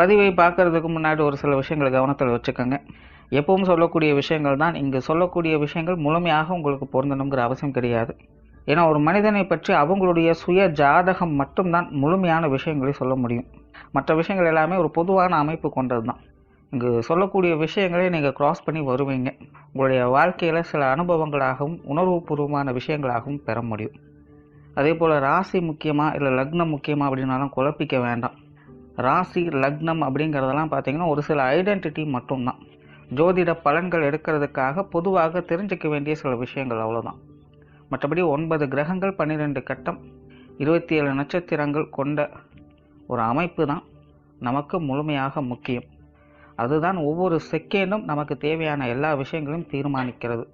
பதிவை பார்க்கறதுக்கு முன்னாடி ஒரு சில விஷயங்களை கவனத்தில் வச்சுக்கோங்க. எப்பவும் சொல்லக்கூடிய விஷயங்கள் தான். இங்கு சொல்லக்கூடிய விஷயங்கள் முழுமையாக உங்களுக்கு பொருந்தணுங்கிற அவசியம் கிடையாது. ஏன்னா ஒரு மனிதனை பற்றி அவங்களுடைய சுய ஜாதகம் மட்டும்தான் முழுமையான விஷயங்களை சொல்ல முடியும். மற்ற விஷயங்கள் எல்லாமே ஒரு பொதுவான அமைப்பு கொண்டது தான். இங்கு சொல்லக்கூடிய விஷயங்களை நீங்கள் க்ராஸ் பண்ணி வருவீங்க. உங்களுடைய வாழ்க்கையில் சில அனுபவங்களாகவும் உணர்வுபூர்வமான விஷயங்களாகவும் பெற முடியும். அதே போல் ராசி முக்கியமாக இல்லை லக்னம் முக்கியமாக அப்படின்னாலும் குழப்பிக்க வேண்டாம். ராசி லக்னம் அப்படிங்கிறதெல்லாம் பார்த்திங்கன்னா ஒரு சில ஐடென்டிட்டி மட்டும்தான். ஜோதிட பலன்கள் எடுக்கிறதுக்காக பொதுவாக தெரிஞ்சுக்க வேண்டிய சில விஷயங்கள் அவ்வளோதான் மற்றபடி ஒன்பது கிரகங்கள் பன்னிரெண்டு கட்டம் இருபத்தி ஏழு நட்சத்திரங்கள் கொண்ட ஒரு அமைப்பு தான் நமக்கு முழுமையாக முக்கியம். அதுதான் ஒவ்வொரு செகண்டும் நமக்கு தேவையான எல்லா விஷயங்களையும் தீர்மானிக்கிறது.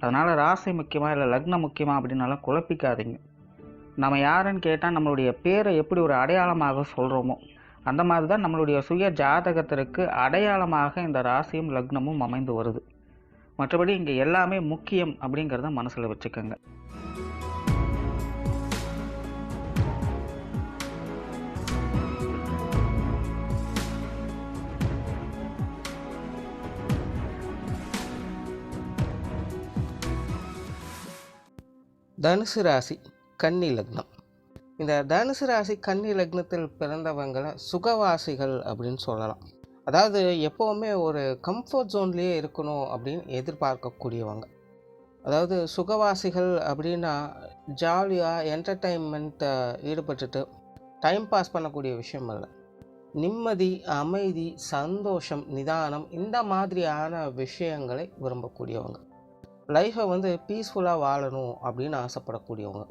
அதனால் ராசி முக்கியமாக இல்லை லக்னம் முக்கியமாக அப்படின்னாலாம் குழப்பிக்காதீங்க. நம்ம யாருன்னு கேட்டால் நம்மளுடைய பேரை எப்படி ஒரு அடையாளமாக சொல்கிறோமோ அந்த மாதிரி தான் நம்மளுடைய சுய ஜாதகத்திற்கு அடையாளமாக இந்த ராசியும் லக்னமும் அமைந்து வருது. மற்றபடி இங்கே எல்லாமே முக்கியம் அப்படிங்கிறத மனசில் வச்சுக்கோங்க. தனுசு ராசி. கன்னி லக்னம் இந்த தனுசு ராசி கன்னி லக்னத்தில் பிறந்தவங்களை சுகவாசிகள் அப்படின்னு சொல்லலாம். அதாவது எப்போவுமே ஒரு கம்ஃபர்ட் ஜோன்லேயே இருக்கணும் அப்படின்னு எதிர்பார்க்கக்கூடியவங்க. அதாவது சுகவாசிகள் அப்படின்னா ஜாலியாக என்டர்டைன்மெண்ட்டை ஈடுபட்டுட்டு டைம் பாஸ் பண்ணக்கூடிய விஷயம் இல்லை நிம்மதி அமைதி சந்தோஷம் நிதானம் இந்த மாதிரியான விஷயங்களை விரும்பக்கூடியவங்க. லைஃப்பை வந்து பீஸ்ஃபுல்லாக வாழணும் அப்படின்னு ஆசைப்படக்கூடியவங்க.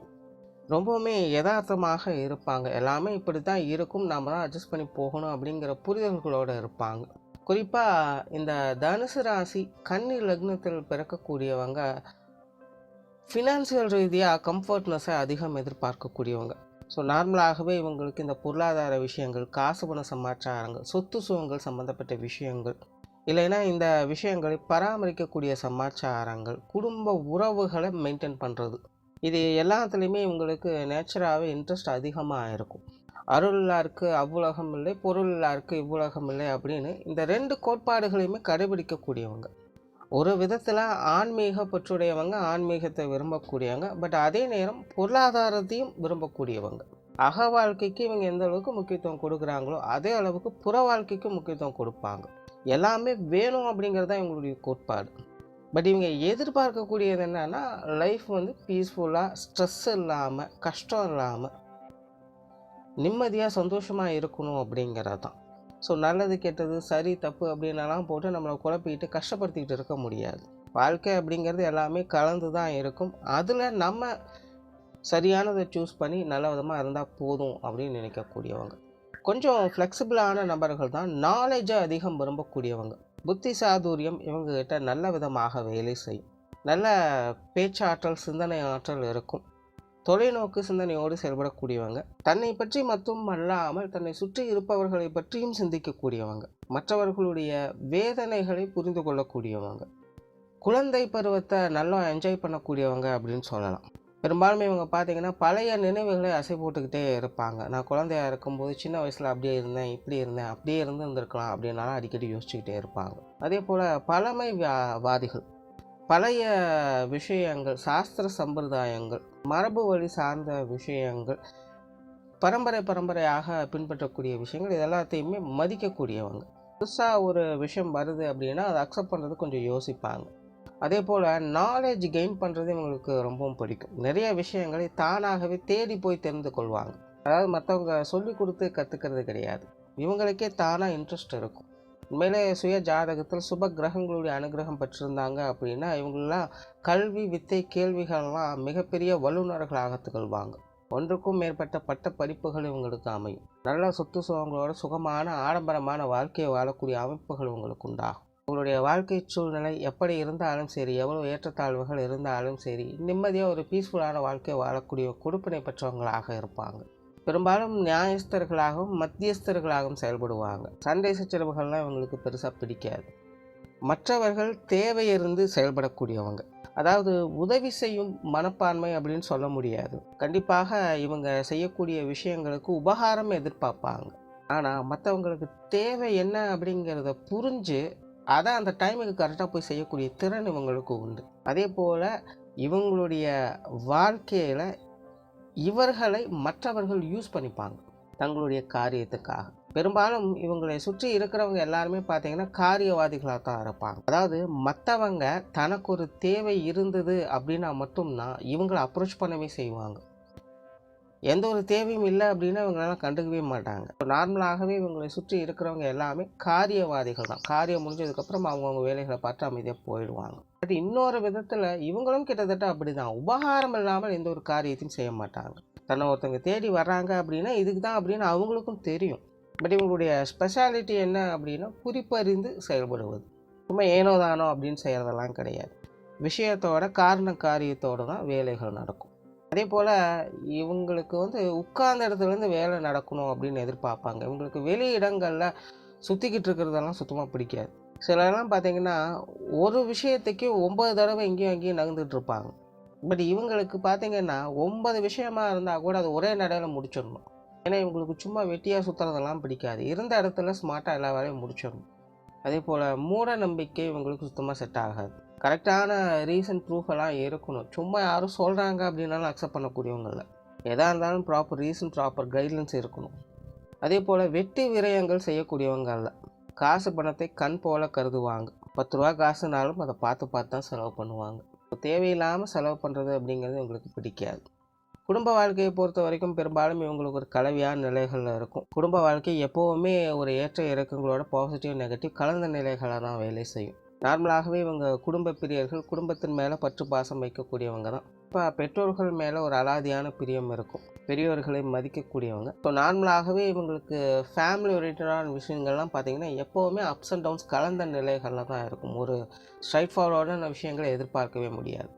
ரொம்பவுமே யதார்த்தமாக இருப்பாங்க. எல்லாமே இப்படி தான் இருக்கும். நாம் தான் அட்ஜஸ்ட் பண்ணி போகணும் அப்படிங்கிற புரிதல்களோடு இருப்பாங்க. குறிப்பாக இந்த தனுசு ராசி கன்னி லக்னத்தில் பிறக்கக்கூடியவங்க ஃபினான்சியல் ரீதியாக கம்ஃபர்ட்னஸை அதிகம் எதிர்பார்க்கக்கூடியவங்க. ஸோ நார்மலாகவே இவங்களுக்கு இந்த பொருளாதார விஷயங்கள் காசு பண சமாச்சாரங்கள் சொத்து சுகங்கள் சம்மந்தப்பட்ட விஷயங்கள் இல்லைன்னா இந்த விஷயங்களை பராமரிக்கக்கூடிய சமாச்சாரங்கள் குடும்ப உறவுகளை மெயின்டைன் பண்ணுறது இது எல்லாத்துலேயுமே இவங்களுக்கு நேச்சராகவே இன்ட்ரெஸ்ட் அதிகமாக இருக்கும். அருளாருக்கு அவ்வுலகம் இல்லை பொருளாருக்கு இவ்வுலகம் இல்லை அப்படின்னு இந்த ரெண்டு கோட்பாடுகளையுமே கடைபிடிக்கக்கூடியவங்க. ஒரு விதத்தில் ஆன்மீக பற்றுடையவங்க ஆன்மீகத்தை விரும்பக்கூடியவங்க பட் அதே நேரம் பொருளாதாரத்தையும் விரும்பக்கூடியவங்க. அக வாழ்க்கைக்கு இவங்க எந்த அளவுக்கு முக்கியத்துவம் கொடுக்குறாங்களோ அதே அளவுக்கு புற வாழ்க்கைக்கு முக்கியத்துவம் கொடுப்பாங்க. எல்லாமே வேணும் அப்படிங்கிறது தான் இவங்களுடைய கோட்பாடு. பட் இவங்க எதிர்பார்க்கக்கூடியது என்னென்னா லைஃப் வந்து பீஸ்ஃபுல்லாக ஸ்ட்ரெஸ் இல்லாமல் கஷ்டம் இல்லாமல் நிம்மதியாக சந்தோஷமாக இருக்கணும் அப்படிங்கிறது தான் ஸோ நல்லது கெட்டது சரி தப்பு அப்படின்னலாம் போட்டு நம்மளை குழப்பிக்கிட்டு கஷ்டப்படுத்திக்கிட்டு இருக்க முடியாது. வாழ்க்கை அப்படிங்கிறது எல்லாமே கலந்து தான் இருக்கும். அதில் நம்ம சரியானதை சூஸ் பண்ணி நல்ல விதமாக இருந்தால் போதும் அப்படின்னு நினைக்கக்கூடியவங்க. கொஞ்சம் ஃப்ளெக்சிபிளான நபர்கள் தான் நாலேஜை அதிகம் விரும்பக்கூடியவங்க. புத்தி சாதுரியம் இவங்ககிட்ட நல்ல விதமாக வேலை செய்யும். நல்ல பேச்சாற்றல் சிந்தனை ஆற்றல் இருக்கும். தொலைநோக்கு சிந்தனையோடு செயல்படக்கூடியவங்க. தன்னை பற்றி மட்டும் அல்லாமல் தன்னை சுற்றி இருப்பவர்களை பற்றியும் சிந்திக்கக்கூடியவங்க. மற்றவர்களுடைய வேதனைகளை புரிந்து கொள்ளக்கூடியவங்க. குழந்தை பருவத்தை நல்லா என்ஜாய் பண்ணக்கூடியவங்க அப்படின்னு சொல்லலாம். பெரும்பாலும் இவங்க பார்த்தீங்கன்னா பழைய நினைவுகளை அசை போட்டுக்கிட்டே இருப்பாங்க. நான் குழந்தையா இருக்கும்போது சின்ன வயசில் அப்படியே இருந்தேன் இப்படி இருந்தேன் அப்படியே இருந்து இருந்திருக்கலாம் அப்படின்னாலும் அடிக்கடி யோசிச்சுக்கிட்டே இருப்பாங்க. அதே போல் பழமை வா- வாதிகள். பழைய விஷயங்கள் சாஸ்திர சம்பிரதாயங்கள் மரபு வழி சார்ந்த விஷயங்கள் பரம்பரை பரம்பரையாக பின்பற்றக்கூடிய விஷயங்கள் இது எல்லாத்தையுமே மதிக்கக்கூடியவங்க. புதுசாக ஒரு விஷயம் வருது அப்படின்னா அதை அக்செப்ட் பண்ணுறது கொஞ்சம் யோசிப்பாங்க. அதே போல் நாலேஜ் கெயின் பண்ணுறது இவங்களுக்கு ரொம்பவும் பிடிக்கும். நிறைய விஷயங்களை தானாகவே தேடி போய் தெரிந்து கொள்வாங்க. அதாவது மற்றவங்க சொல்லி கொடுத்து கற்றுக்கிறது கிடையாது. இவங்களுக்கே தானாக இன்ட்ரெஸ்ட் இருக்கும். உண்மையிலே சுய ஜாதகத்தில் சுப கிரகங்களுடைய அனுகிரகம் பெற்றிருந்தாங்க அப்படின்னா இவங்களெலாம் கல்வி வித்தை கேள்விகள்லாம் மிகப்பெரிய வல்லுநர்களாக திகழ்வாங்க. ஒன்றுக்கும் மேற்பட்ட பட்ட படிப்புகள் இவங்களுக்கு அமையும். நல்ல சொத்து சுகங்களோட சுகமான ஆடம்பரமான வாழ்க்கையை வாழக்கூடிய அமைப்புகள் இவங்களுக்கு உண்டாகும். உங்களுடைய வாழ்க்கை சூழ்நிலை எப்படி இருந்தாலும் சரி எவ்வளோ ஏற்றத்தாழ்வுகள் இருந்தாலும் சரி நிம்மதியாக ஒரு பீஸ்ஃபுல்லான வாழ்க்கையை வாழக்கூடிய கொடுப்பினை பெற்றவங்களாக இருப்பாங்க. பெரும்பாலும் நியாயஸ்தர்களாகவும் மத்தியஸ்தர்களாகவும் செயல்படுவாங்க. சண்டை சச்சரவுகள்லாம் இவங்களுக்கு பெருசாக பிடிக்காது. மற்றவர்கள் தேவையிருந்து செயல்படக்கூடியவங்க. அதாவது உதவி செய்யும் மனப்பான்மை அப்படின்னு சொல்ல முடியாது. கண்டிப்பாக இவங்க செய்யக்கூடிய விஷயங்களுக்கு உபகாரம் எதிர்பார்ப்பாங்க. ஆனால் மற்றவங்களுக்கு தேவை என்ன அப்படிங்கிறத புரிஞ்சு அதை அந்த டைமுக்கு கரெக்டாக போய் செய்யக்கூடிய திறன் இவங்களுக்கு உண்டு. அதே போல் இவங்களுடைய வாழ்க்கையில் இவர்களை மற்றவர்கள் யூஸ் பண்ணிப்பாங்க. தங்களுடைய காரியத்துக்காக. பெரும்பாலும் இவங்களை சுற்றி இருக்கிறவங்க எல்லாருமே பார்த்தீங்கன்னா காரியவாதிகளாக தான் இருப்பாங்க. அதாவது மற்றவங்க தனக்கு ஒரு தேவை இருந்தது அப்படின்னா மட்டும்தான் இவங்களை அப்ரோச் பண்ணவே செய்வாங்க. எந்த ஒரு தேவையும் இல்லை அப்படின்னா இவங்களால கண்டுக்கவே மாட்டாங்க. நார்மலாகவே இவங்களை சுற்றி இருக்கிறவங்க எல்லாமே காரியவாதிகள் தான். காரியம் முடிஞ்சதுக்கப்புறம் அவங்கவுங்க வேலைகளை பார்த்து அமைதியாக போயிடுவாங்க. பட் இன்னொரு விதத்தில் இவங்களும் கிட்டத்தட்ட அப்படி தான் உபகாரம் இல்லாமல் எந்த ஒரு காரியத்தையும் செய்ய மாட்டாங்க. தன்னை ஒருத்தவங்க தேடி வர்றாங்க அப்படின்னா இதுக்கு தான் அப்படின்னு அவங்களுக்கும் தெரியும். பட் இவங்களுடைய ஸ்பெஷாலிட்டி என்ன அப்படின்னா குறிப்பறிந்து செயல்படுவது. சும்மா ஏனோ தானோ அப்படின்னு செய்கிறதெல்லாம் கிடையாது. விஷயத்தோட காரண காரியத்தோடு தான் வேலைகள் நடக்கும். அதே போல் இவங்களுக்கு வந்து உட்கார்ந்த இடத்துலேருந்து வேலை நடக்கணும் அப்படின்னு எதிர்பார்ப்பாங்க. இவங்களுக்கு வெளி இடங்களில் சுற்றிக்கிட்டு இருக்கிறதெல்லாம் சுத்தமாக பிடிக்காது. சிலர்லாம் பார்த்தீங்கன்னா ஒரு விஷயத்துக்கு ஒம்பது தடவை இங்கேயும் அங்கேயும் நகர்ந்துட்டு இருப்பாங்க. பட் இவங்களுக்கு பார்த்தீங்கன்னா ஒன்பது விஷயமா இருந்தால் கூட அது ஒரே நடையில் முடிச்சிடணும். ஏன்னா இவங்களுக்கு சும்மா வெட்டியாக சுற்றுறதெல்லாம் பிடிக்காது. இருந்த இடத்துல ஸ்மார்ட்டாக எல்லா வேலையும் முடிச்சிடணும். அதே போல் மூட நம்பிக்கை இவங்களுக்கு சுத்தமாக செட் ஆகாது கரெக்டான ரீசன் ப்ரூஃப் எல்லாம் இருக்கணும். சும்மா யாரும் சொல்கிறாங்க அப்படின்னாலும் அக்செப்ட் பண்ணக்கூடியவங்கள இல்லை எதாக இருந்தாலும் ப்ராப்பர் ரீசன் ப்ராப்பர் கைட்லைன்ஸ் இருக்கணும். அதே போல் வெட்டி விரயங்கள் செய்யக்கூடியவங்க அல்ல காசு பணத்தை கண் போல கருதுவாங்க. பத்து ரூபா காசுனாலும் அதை பார்த்து பார்த்து தான் செலவு பண்ணுவாங்க. தேவையில்லாமல் செலவு பண்ணுறது அப்படிங்கிறது உங்களுக்கு பிடிக்காது. குடும்ப வாழ்க்கையை பொறுத்த வரைக்கும் பெரும்பாலும் இவங்களுக்கு ஒரு கலவையான நிலைகளில் இருக்கும். குடும்ப வாழ்க்கை எப்போவுமே ஒரு ஏற்ற இறக்கங்களோட பாசிட்டிவ் நெகட்டிவ் கலந்த நிலைகளாக தான் வேலை செய்யும். நார்மலாகவே இவங்க குடும்ப பிரியர்கள் குடும்பத்தின் மேலே பற்று பாசம் வைக்கக்கூடியவங்க தான். இப்போ பெற்றோர்கள் மேலே ஒரு அலாதியான பிரியம் இருக்கும். பெரியவர்களை மதிக்கக்கூடியவங்க. ஸோ நார்மலாகவே இவங்களுக்கு ஃபேமிலி ஓரியன்டான விஷயங்கள்லாம் பார்த்தீங்கன்னா எப்போவுமே அப்ஸ் அண்ட் டவுன்ஸ் கலந்த நிலைகளில் தான் இருக்கும். ஒரு ஸ்ட்ரைட் ஃபார்வர்டான விஷயங்களை எதிர்பார்க்கவே முடியாது.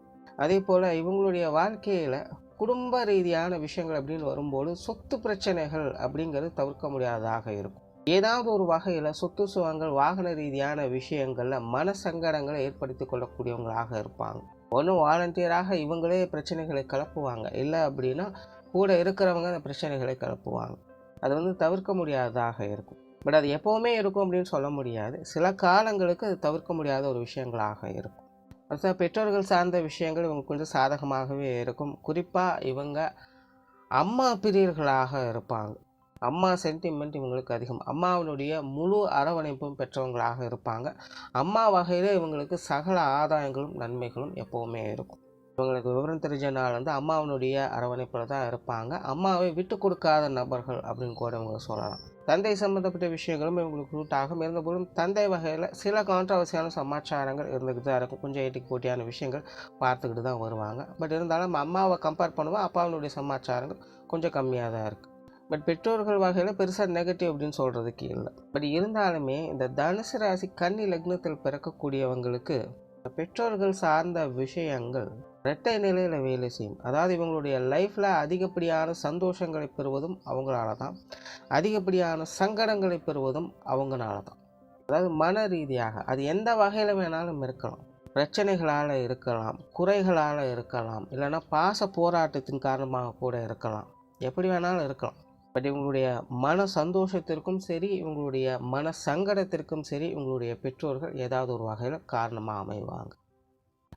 அதே போல் இவங்களுடைய வாழ்க்கையில் குடும்ப ரீதியான விஷயங்கள் அப்படின்னு வரும்போது சொத்து பிரச்சனைகள் அப்படிங்கிறது தவிர்க்க முடியாததாக இருக்கும். ஏதாவது ஒரு வகையில் சொத்து சுகங்கள் வாகன ரீதியான விஷயங்களில் மன சங்கடங்களை ஏற்படுத்தி கொள்ளக்கூடியவங்களாக இருப்பாங்க. ஒன்று வாலண்டியராக இவங்களே பிரச்சனைகளை கிளப்புவாங்க. இல்லை அப்படின்னா கூட இருக்கிறவங்க அந்த பிரச்சனைகளை கிளப்புவாங்க. அது வந்து தவிர்க்க முடியாததாக இருக்கும். பட் அது எப்போவுமே இருக்கும் அப்படின்னு சொல்ல முடியாது. சில காலங்களுக்கு அது தவிர்க்க முடியாத ஒரு விஷயங்களாக இருக்கும். அடுத்த பெற்றோர்கள் சார்ந்த விஷயங்கள் இவங்க கொஞ்சம் சாதகமாகவே இருக்கும். குறிப்பாக இவங்க அம்மா பிரியர்களாக இருப்பாங்க. அம்மா சென்டிமெண்ட் இவங்களுக்கு அதிகம். அம்மாவினுடைய முழு அரவணைப்பும் பெற்றவங்களாக இருப்பாங்க. அம்மா வகையில் இவங்களுக்கு சகல ஆதாயங்களும் நன்மைகளும் எப்போவுமே இருக்கும். இவங்களுக்கு விவரம் தெரிஞ்ச நாள் வந்து அம்மாவினுடைய அரவணைப்பில் தான் இருப்பாங்க. அம்மாவை விட்டு கொடுக்காத நபர்கள் அப்படின்னு கூட இவங்க சொல்லலாம். தந்தை சம்மந்தப்பட்ட விஷயங்களும் இவங்களுக்கு ரூட்டாகும் இருந்தபோதும் தந்தை வகையில் சில கான்ட்ரவர்சியான சமாச்சாரங்கள் இருந்துக்கிட்டு தான் இருக்கும். கொஞ்சம் ஏட்டிக்கு போட்டியான விஷயங்கள் பார்த்துக்கிட்டு தான் வருவாங்க. பட் இருந்தாலும் நம்ம அம்மாவை கம்பேர் பண்ணுவோம். அப்பாவினுடைய சமாச்சாரங்கள் கொஞ்சம் கம்மியாக தான் இருக்குது பட் பெற்றோர்கள் வகையில் பெருசாக நெகட்டிவ் அப்படின்னு சொல்கிறதுக்கு இல்லை. பட் இருந்தாலுமே இந்த தனுசு ராசி கன்னி லக்னத்தில் பிறக்கக்கூடியவங்களுக்கு பெற்றோர்கள் சார்ந்த விஷயங்கள் இரட்டை நிலையில் வேலை செய்யும். அதாவது இவங்களுடைய லைஃப்பில் அதிகப்படியான சந்தோஷங்களை பெறுவதும் அவங்களால தான் அதிகப்படியான சங்கடங்களை பெறுவதும் அவங்களால தான் அதாவது மன ரீதியாக அது எந்த வகையில் வேணாலும் இருக்கலாம். பிரச்சனைகளால் இருக்கலாம் குறைகளால் இருக்கலாம் இல்லைன்னா பாச போராட்டத்தின் காரணமாக கூட இருக்கலாம். எப்படி வேணாலும் இருக்கலாம். பட் இவங்களுடைய மன சந்தோஷத்திற்கும் சரி இவங்களுடைய மன சங்கடத்திற்கும் சரி இவங்களுடைய பெற்றோர்கள் ஏதாவது ஒரு வகையில் காரணமாக அமைவாங்க.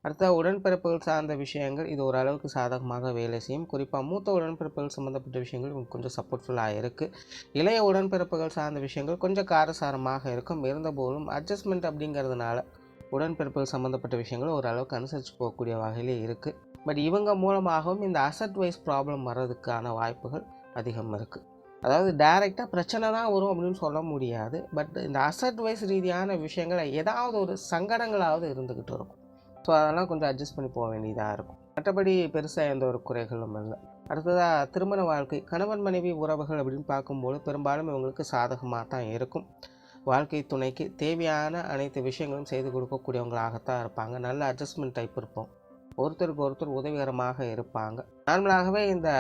அடுத்த உடன்பிறப்புகள் சார்ந்த விஷயங்கள். இது ஓரளவுக்கு சாதகமாக வேலை செய்யும். குறிப்பாக மூத்த உடன்பிறப்புகள் சம்மந்தப்பட்ட விஷயங்கள் கொஞ்சம் சப்போர்ட்ஃபுல்லாக இருக்குது இளைய உடன்பிறப்புகள் சார்ந்த விஷயங்கள் கொஞ்சம் காரசாரமாக இருக்கும். இருந்தபோதும் அட்ஜஸ்ட்மெண்ட் அப்படிங்கிறதுனால உடன்பிறப்புகள் சம்மந்தப்பட்ட விஷயங்கள் ஓரளவுக்கு அனுசரித்து போகக்கூடிய வகையிலே இருக்குது பட் இவங்க மூலமாகவும் இந்த அசட் வைஸ் ப்ராப்ளம் வர்றதுக்கான வாய்ப்புகள் அதிகம் இருக்குது அதாவது டைரெக்டாக பிரச்சனை தான் வரும் அப்படின்னு சொல்ல முடியாது. பட் இந்த அசட் வைஸ் ரீதியான விஷயங்கள் ஏதாவது ஒரு சங்கடங்களாவது இருந்துக்கிட்டு இருக்கும். ஸோ அதெல்லாம் கொஞ்சம் அட்ஜஸ்ட் பண்ணி போக வேண்டியதாக இருக்கும். மற்றபடி பெருசாக எந்த ஒரு குறைகளும் இல்லை. அடுத்ததாக திருமண வாழ்க்கை கணவன் மனைவி உறவுகள் அப்படின்னு பார்க்கும்போது பெரும்பாலும் இவங்களுக்கு சாதகமாக தான் இருக்கும். வாழ்க்கை துணைக்கு தேவையான அனைத்து விஷயங்களும் செய்து கொடுக்கக்கூடியவங்களாகத்தான் இருப்பாங்க. நல்ல அட்ஜஸ்ட்மெண்ட் டைப் இருப்போம். ஒருத்தருக்கு ஒருத்தர் உதவிகரமாக இருப்பாங்க. நார்மலாகவே இந்த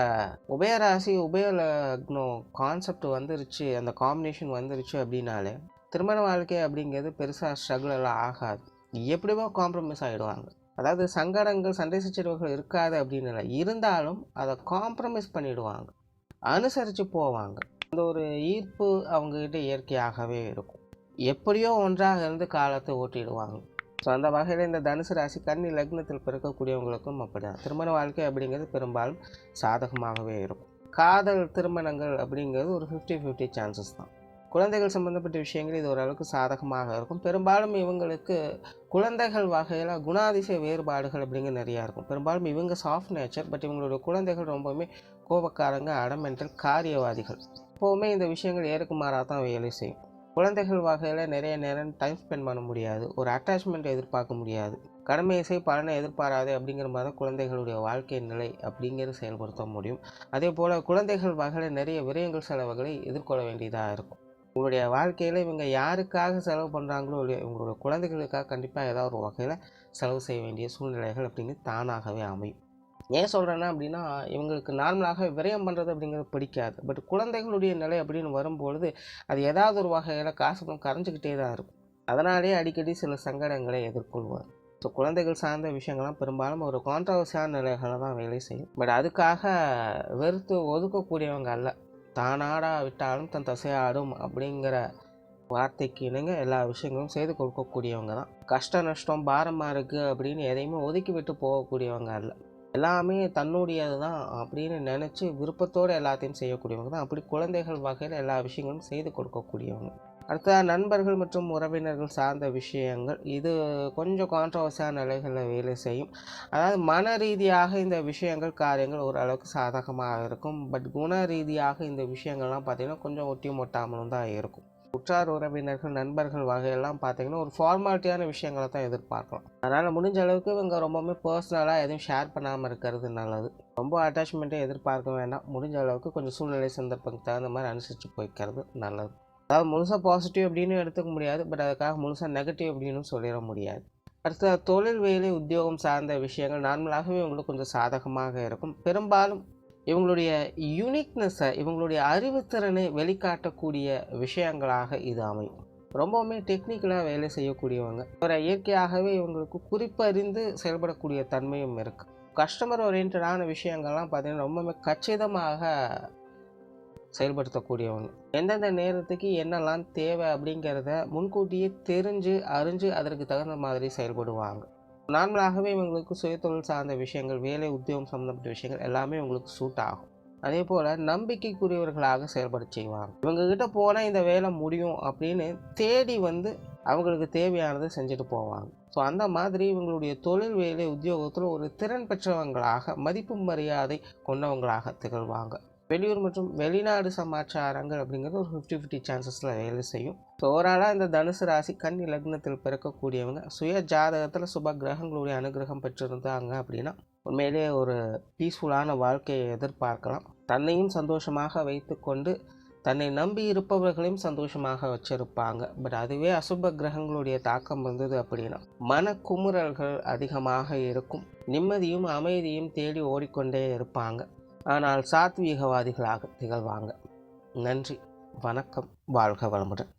உபயராசி உபயலக்னோ கான்செப்ட் வந்துருச்சு அந்த காம்பினேஷன் வந்துருச்சு அப்படின்னாலே திருமண வாழ்க்கை அப்படிங்கிறது பெருசாக ஸ்ட்ரகிள் எல்லாம் ஆகாது. எப்படியோ காம்ப்ரமைஸ் ஆகிடுவாங்க அதாவது சங்கடங்கள் சண்டை சச்சரவுகள் இருக்காது அப்படின்னு இல்லை. இருந்தாலும் அதை காம்ப்ரமைஸ் பண்ணிடுவாங்க. அனுசரித்து போவாங்க. அந்த ஒரு ஈர்ப்பு அவங்கக்கிட்ட இயற்கையாகவே இருக்கும். எப்படியோ ஒன்றாக இருந்து காலத்தை ஓட்டிடுவாங்க. ஸோ அந்த வகையில் இந்த தனுசு ராசி கன்னி லக்னத்தில் பிறக்கக்கூடியவங்களுக்கும் அப்படிதான். திருமண வாழ்க்கை அப்படிங்கிறது பெரும்பாலும் சாதகமாகவே இருக்கும். காதல் திருமணங்கள் அப்படிங்கிறது ஒரு ஃபிஃப்டி ஃபிஃப்டி சான்சஸ் தான். குழந்தைகள் சம்மந்தப்பட்ட விஷயங்கள் இது ஓரளவுக்கு சாதகமாக இருக்கும். பெரும்பாலும் இவங்களுக்கு குழந்தைகள் வகையில் குணாதிசய வேறுபாடுகள் அப்படிங்கிறது நிறையா இருக்கும். பெரும்பாலும் இவங்க சாஃப்ட் நேச்சர் பட் இவங்களுடைய குழந்தைகள் ரொம்பவுமே கோபக்காரங்க அடமெண்டல் காரியவாதிகள். எப்போவுமே இந்த விஷயங்கள் ஏறுக்குமாறாக தான் வேலை செய்யும். குழந்தைகள் வகையில் நிறைய நேரம் டைம் ஸ்பெண்ட் பண்ண முடியாது. ஒரு அட்டாச்மெண்ட் எதிர்பார்க்க முடியாது. கடமை இசை பலனை எதிர்பாராது அப்படிங்கிற மாதிரி தான் குழந்தைகளுடைய வாழ்க்கை நிலை அப்படிங்கிறது செயல்படுத்த முடியும். அதே போல் குழந்தைகள் வகையில் நிறைய விரயங்கள் செலவுகளை எதிர்கொள்ள வேண்டியதாக இருக்கும். உங்களுடைய வாழ்க்கையில் இவங்க யாருக்காக செலவு பண்ணுறாங்களோ இல்லையோ இவங்களுடைய குழந்தைகளுக்காக கண்டிப்பாக ஏதாவது ஒரு வகையில் செலவு செய்ய வேண்டிய சூழ்நிலைகள் அப்படிங்கிறது தானாகவே அமையும். ஏன் சொல்கிறேன்னா அப்படின்னா இவங்களுக்கு நார்மலாக விரயம் பண்ணுறது அப்படிங்கிறது பிடிக்காது. பட் குழந்தைகளுடைய நிலை அப்படின்னு வரும்பொழுது அது ஏதாவது ஒரு வகையில் காசு பணம் கரைஞ்சிக்கிட்டே தான் இருக்கும். அதனாலே அடிக்கடி சில சங்கடங்களை எதிர்கொள்வார். ஸோ குழந்தைகள் சார்ந்த விஷயங்கள்லாம் பெரும்பாலும் ஒரு கான்ட்ரவர்சியான நிலைகளை தான் வேலை செய்யும். பட் அதுக்காக வெறுத்து ஒதுக்கக்கூடியவங்க அல்ல. தானாடா விட்டாலும் தன் தசையாடும் அப்படிங்கிற வார்த்தைக்கு இணங்க எல்லா விஷயங்களும் செய்து கொடுக்கக்கூடியவங்க தான். கஷ்ட நஷ்டம் பாரமாக இருக்குது அப்படின்னு எதையுமே ஒதுக்கி விட்டு போகக்கூடியவங்க அல்ல. எல்லாமே தன்னுடையது தான் அப்படின்னு நினச்சி விருப்பத்தோடு எல்லாத்தையும் செய்யக்கூடியவங்க தான். அப்படி குழந்தைகள் வகையில் எல்லா விஷயங்களும் செய்து கொடுக்கக்கூடியவங்க. அடுத்ததாக நண்பர்கள் மற்றும் உறவினர்கள் சார்ந்த விஷயங்கள். இது கொஞ்சம் கான்ட்ரவர்சியான நிலைகளில் வேலை செய்யும். அதாவது மன ரீதியாக இந்த விஷயங்கள் காரியங்கள் ஓரளவுக்கு சாதகமாக இருக்கும். பட் குண ரீதியாக இந்த விஷயங்கள்லாம் பார்த்திங்கன்னா கொஞ்சம் ஒட்டி மொட்டாமலும் தான் இருக்கும். உற்றார் உறவினர்கள் நண்பர்கள் வகையெல்லாம் பார்த்தீங்கன்னா ஒரு ஃபார்மாலிட்டியான விஷயங்களை தான் எதிர்பார்க்கலாம். அதனால் முடிஞ்ச அளவுக்கு இவங்க ரொம்பவுமே பர்சனலாக எதுவும் ஷேர் பண்ணாமல் இருக்கிறது நல்லது. ரொம்ப அட்டாச்மெண்ட்டே எதிர்பார்க்க வேண்டாம். முடிஞ்ச அளவுக்கு கொஞ்சம் சூழ்நிலை சந்தர்ப்பத்துக்கு தகுந்த மாதிரி அனுசரித்து போய்க்கிறது நல்லது. அதாவது முழுசாக பாசிட்டிவ் அப்படின்னு எடுத்துக்க முடியாது. பட் அதுக்காக முழுசாக நெகட்டிவ் அப்படின்னு சொல்லிட முடியாது. அடுத்த தொழில் வேலை உத்தியோகம் சார்ந்த விஷயங்கள் நார்மலாகவே உங்களுக்கு கொஞ்சம் சாதகமாக இருக்கும். பெரும்பாலும் இவங்களுடைய யூனிக்னஸை இவங்களுடைய அறிவுத்திறனை வெளிக்காட்டக்கூடிய விஷயங்களாக இது அமையும். ரொம்பவுமே டெக்னிக்கலாக வேலை செய்யக்கூடியவங்க. ஒரு இயற்கையாகவே இவங்களுக்கு குறிப்பறிந்து செயல்படக்கூடிய தன்மையும் இருக்குது கஸ்டமர் ஓரியன்டான விஷயங்கள்லாம் பார்த்திங்கன்னா ரொம்பவுமே கச்சிதமாக செயல்படுத்தக்கூடியவங்க. எந்தெந்த நேரத்துக்கு என்னெல்லாம் தேவை அப்படிங்கிறத முன்கூட்டியே தெரிஞ்சு அறிஞ்சு அதற்கு தகுந்த மாதிரி செயல்படுவாங்க. நார்மலாகவே இவங்களுக்கு சுயதொழில் சார்ந்த விஷயங்கள் வேலை உத்தியோகம் சம்மந்தப்பட்ட விஷயங்கள் எல்லாமே உங்களுக்கு சூட் ஆகும். அதே போல் நம்பிக்கைக்குரியவர்களாக செயல்பட செய்வாங்க. இவங்கக்கிட்ட போனால் இந்த வேலை முடியும் அப்படின்னு தேடி வந்து அவங்களுக்கு தேவையானதை செஞ்சுட்டு போவாங்க. ஸோ அந்த மாதிரி இவங்களுடைய தொழில் வேலை உத்தியோகத்தில் ஒரு திறன் பெற்றவங்களாக மதிப்பு மரியாதை கொண்டவங்களாக திகழ்வாங்க. வெளியூர் மற்றும் வெளிநாடு சமாச்சாரங்கள் அப்படிங்கிறது ஒரு ஃபிஃப்டி ஃபிஃப்டி சான்சஸில் வேலை செய்யும். ஸோ ஓவராலாக இந்த தனுசு ராசி கன்னி லக்னத்தில் பிறக்கக்கூடியவங்க சுய ஜாதகத்தில் சுப கிரகங்களுடைய அனுகிரகம் பெற்றிருந்தாங்க அப்படின்னா உண்மையிலேயே ஒரு பீஸ்ஃபுல்லான வாழ்க்கையை எதிர்பார்க்கலாம். தன்னையும் சந்தோஷமாக வைத்துக்கொண்டு தன்னை நம்பி இருப்பவர்களையும் சந்தோஷமாக வச்சிருப்பாங்க. பட் அதுவே அசுப கிரகங்களுடைய தாக்கம் வந்தது அப்படின்னா மன குமுறல்கள் அதிகமாக இருக்கும். நிம்மதியும் அமைதியும் தேடி ஓடிக்கொண்டே இருப்பாங்க. ஆனால் சாத்வீகவாதிகளாக திகழ்வாங்க. நன்றி. வணக்கம். வாழ்க வளமுடன்.